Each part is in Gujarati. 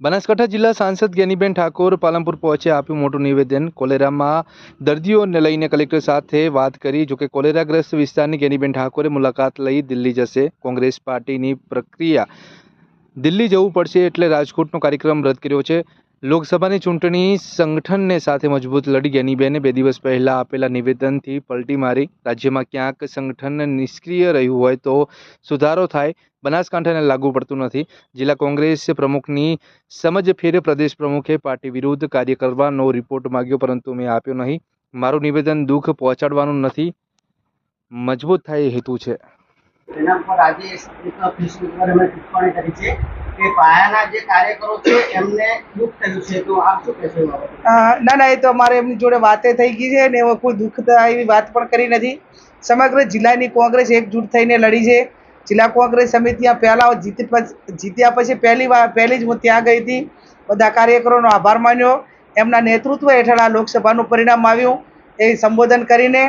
બનાસકાંઠા જિલ્લા સાંસદ ગેનીબેન ઠાકોર પાલનપુર પહોંચે આપ્યું મોટું નિવેદન. કોલેરામાં દર્દીઓને લઈને કલેક્ટર સાથે વાત કરી. જોકે કોલેરાગ્રસ્ત વિસ્તારની ગેનીબેન ઠાકોરે મુલાકાત લઈ દિલ્હી જશે. કોંગ્રેસ પાર્ટીની પ્રક્રિયા દિલ્હી જવું પડશે એટલે રાજકોટનો કાર્યક્રમ રદ કર્યો છે. લોકસભાની ચૂંટણી સંગઠનને સાથે મજબૂત લડી ગેનીબેને બે દિવસ પહેલાં આપેલા નિવેદનથી પલટી મારી. રાજ્યમાં ક્યાંક સંગઠન નિષ્ક્રિય રહ્યું હોય તો સુધારો થાય. બનાસકાંઠાને લાગુ પડતું નથી. જિલ્લા કોંગ્રેસ પ્રમુખની સમજ ફેર પ્રદેશ પ્રમુખે પાર્ટી વિરુદ્ધ કાર્ય કરવાનો રિપોર્ટ માગ્યો, પરંતુ મેં આપ્યો નહીં. મારું નિવેદન દુઃખ પહોંચાડવાનું નથી. મજબૂત થાય એ હેતુ છે. ના ના, એ તો અમારે એમની જોડે વાતે થઈ ગઈ છે ને એમાં કોઈ દુઃખ એવી વાત પણ કરી નથી. સમગ્ર જિલ્લાની કોંગ્રેસ એકજૂટ થઈને લડી છે. જિલ્લા કોંગ્રેસ સમિતિ પહેલાં જીતી જીત્યા પછી પહેલી વાર, પહેલી જ હું ત્યાં ગઈ હતી. બધા કાર્યકરોનો આભાર માન્યો. એમના નેતૃત્વ હેઠળ આ લોકસભાનું પરિણામ આવ્યું. એ સંબોધન કરીને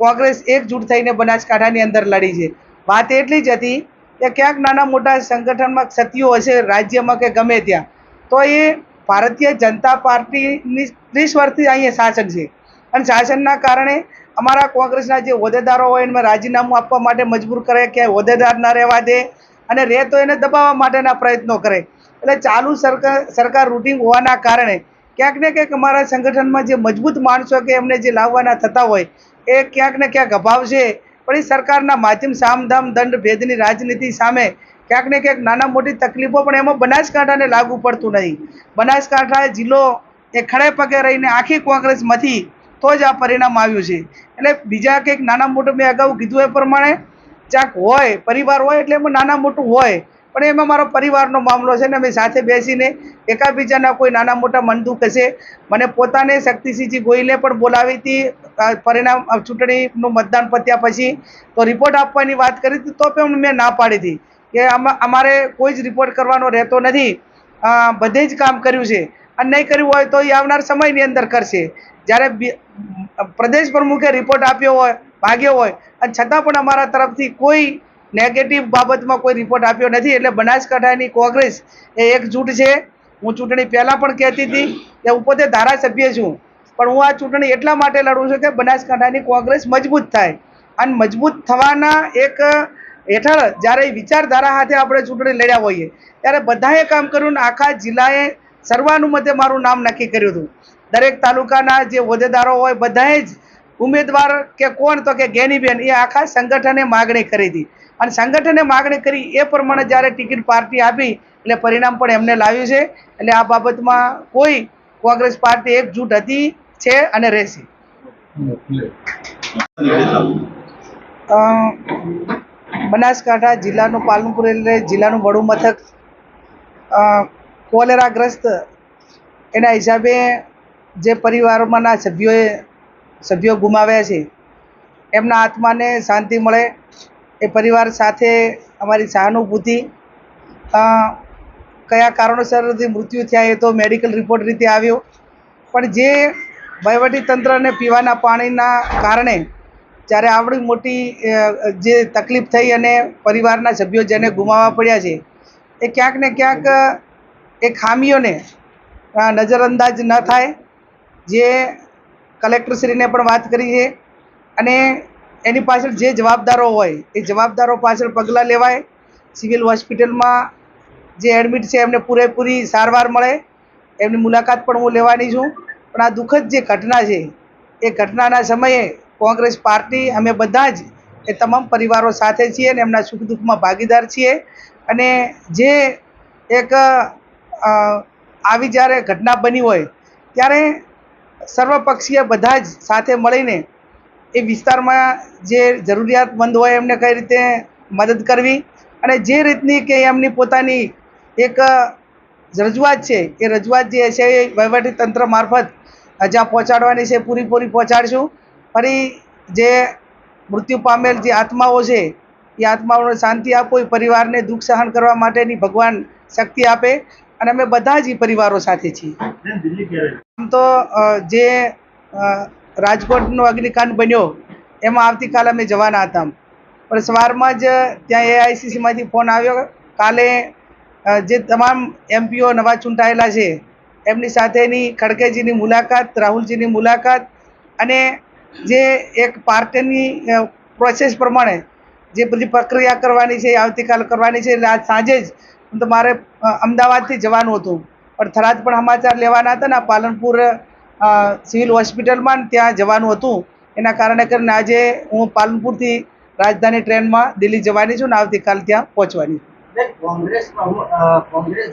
કોંગ્રેસ એકજૂટ થઈને બનાસકાંઠાની અંદર લડી છે. વાત એટલી જ હતી કે ક્યાંક નાના મોટા સંગઠનમાં ક્ષતિઓ હશે રાજ્યમાં કે ગમે ત્યાં, તો એ ભારતીય જનતા પાર્ટીની ત્રીસ વર્ષથી અહીંયા શાસન છે. અને શાસનના કારણે અમારા કોંગ્રેસના જે હોદ્દેદારો હોય એમાં રાજીનામું આપવા માટે મજબૂર કરે કે હોદ્દેદાર ના રહેવા દે અને રહે તો એને દબાવવા માટેના પ્રયત્નો કરે. એટલે ચાલુ સરકાર સરકાર રૂટિંગ હોવાના કારણે ક્યાંક ને ક્યાંક અમારા સંગઠનમાં જે મજબૂત માણસો કે એમને જે લાવવાના થતા હોય, એ ક્યાંક ને ક્યાંક અભાવ છે. પણ એ સરકારના માધ્યમ, સામધામ, દંડ, ભેદની રાજનીતિ સામે ક્યાંક ને ક્યાંક નાના મોટી તકલીફો પણ એમાં બનાસકાંઠાને લાગુ પડતું નહીં. બનાસકાંઠા જિલ્લો એ ખડે પગે રહીને આખી કોંગ્રેસમાંથી તો જ આ પરિણામ આવ્યું છે. એટલે બીજા કંઈક નાના મોટું મેં અગાઉ કીધું એ પ્રમાણે ક્યાંક હોય, પરિવાર હોય એટલે એમાં નાના મોટું હોય પણ એમાં મારો પરિવારનો મામલો છે ને અમે સાથે બેસીને એકાબીજાના કોઈ નાના મોટા મન દુઃખ હશે. મને પોતાને શક્તિસિંહજી ગોહિલે પણ બોલાવી હતી પરિણામ ચૂંટણીનું મતદાન પત્યા પછી. તો રિપોર્ટ આપવાની વાત કરી હતી તો પણ મેં ના પાડી હતી કે અમારે કોઈ જ રિપોર્ટ કરવાનો રહેતો નથી. બધે જ કામ કર્યું છે. અને નહીં કર્યું હોય તો એ આવનાર સમયની અંદર કરશે. જ્યારે પ્રદેશ પ્રમુખે રિપોર્ટ આપ્યો હોય, ભાગ્યો હોય, અને છતાં પણ અમારા તરફથી કોઈ નેગેટિવ બાબતમાં કોઈ રિપોર્ટ આપ્યો નથી, એટલે બનાસકાંઠાની કોંગ્રેસ એ એકજૂટ છે. હું ચૂંટણી પહેલાં પણ કહેતી હતી કે હું પોતે ધારાસભ્ય છું. પણ હું આ ચૂંટણી એટલા માટે લડું છું કે બનાસકાંઠાની કોંગ્રેસ મજબૂત થાય. અને મજબૂત થવાના એક હેઠળ જ્યારે વિચારધારા સાથે આપણે ચૂંટણી લડ્યા હોઈએ, ત્યારે બધાએ કામ કર્યું ને આખા જિલ્લાએ સર્વાનુમતે મારું નામ નક્કી કર્યું હતું. દરેક તાલુકાના જે હોદ્દેદારો હોય બધાએ જ ઉમેદવાર કે કોણ તો કે ગેનીબેન, એ આખા સંગઠને માગણી કરી હતી. અને સંગઠને માગણી કરી એ પ્રમાણે જ્યારે ટિકિટ પાર્ટી આપી, એટલે પરિણામ પણ એમને લાવ્યું છે. એટલે આ બાબતમાં કોઈ કોંગ્રેસ પાર્ટી એકજૂટ હતી, છે અને રહેશે. બનાસકાંઠા જિલ્લાનું પાલનપુર એટલે જિલ્લાનું વડું મથક. કોલેરાગ્રસ્ત એના હિસાબે જે પરિવારમાંના સભ્યોએ સભ્યો ગુમાવ્યા છે. એમના આત્માને શાંતિ મળે. એ પરિવાર સાથે અમારી સહાનુભૂતિ કયા કારણોસરથી મૃત્યુ થયા એ તો મેડિકલ રિપોર્ટ રીતે આવ્યો. પણ જે વહીવટીતંત્રને પીવાના પાણીના કારણે જ્યારે આવડી મોટી જે તકલીફ થઈ અને પરિવારના સભ્યો જેને ગુમાવવા પડ્યા છે, એ ક્યાંક ને ક્યાંક એ ખામીઓને નજરઅંદાજ ન થાય. જે કલેક્ટરશ્રીને પણ વાત કરી છે. અને એની પાછળ જે જવાબદારો હોય, એ જવાબદારો પાછળ પગલાં લેવાય. સિવિલ હોસ્પિટલમાં જે એડમિટ છે, એમને પૂરેપૂરી સારવાર મળે. એમની મુલાકાત પણ હું લેવાની છું. પણ આ દુઃખદ જે ઘટના છે, એ ઘટનાના સમયે કોંગ્રેસ પાર્ટી, અમે બધા જ એ તમામ પરિવારો સાથે છીએ અને એમના સુખ દુઃખમાં ભાગીદાર છીએ. અને જે એક આવી જ્યારે ઘટના બની હોય, ત્યારે સર્વપક્ષીય બધા જ સાથે મળીને એ વિસ્તારમાં જે જરૂરિયાતમંદ હોય એમને કઈ રીતે મદદ કરવી અને જે રીતની કે એમની પોતાની એક રજૂઆત છે, એ રજૂઆત જે છે એ વહીવટી તંત્ર મારફત જ્યાં પહોંચાડવાની છે, પૂરીપૂરી પહોંચાડશું. ફરી જે મૃત્યુ પામેલ જે આત્માઓ છે, એ આત્માઓને શાંતિ આપો, એ પરિવારને દુઃખ સહન કરવા માટેની ભગવાન શક્તિ આપે. અને અમે બધા જ પરિવારો સાથે છીએ. આમ તો જે રાજકોટનો અગ્નિકાંડ બન્યો, એમાં આવતીકાલે અમે જવાના હતા પણ સવારમાં જ ત્યાં એઆઈસીસીમાંથી ફોન આવ્યો. કાલે જે તમામ એમપીઓ નવા ચૂંટાયેલા છે, એમની સાથેની ખડકેજીની મુલાકાત, રાહુલજીની મુલાકાત અને જે એક પાર્ટીની પ્રોસેસ પ્રમાણે જે બધી પ્રક્રિયા કરવાની છે, આવતીકાલ કરવાની છે, એટલે આજ સાંજે જ તો મારે અમદાવાદથી જવાનું હતું. પણ થરાદ પણ સમાચાર લેવાના હતા ને પાલનપુર સિવિલ હોસ્પિટલમાં ત્યાં જવાનું હતું. એના કારણે કરીને આજે હું પાલનપુરથી રાજધાની ટ્રેનમાં દિલ્હી જવાની છું ને આવતીકાલ ત્યાં પહોંચવાની છું. કોંગ્રેસ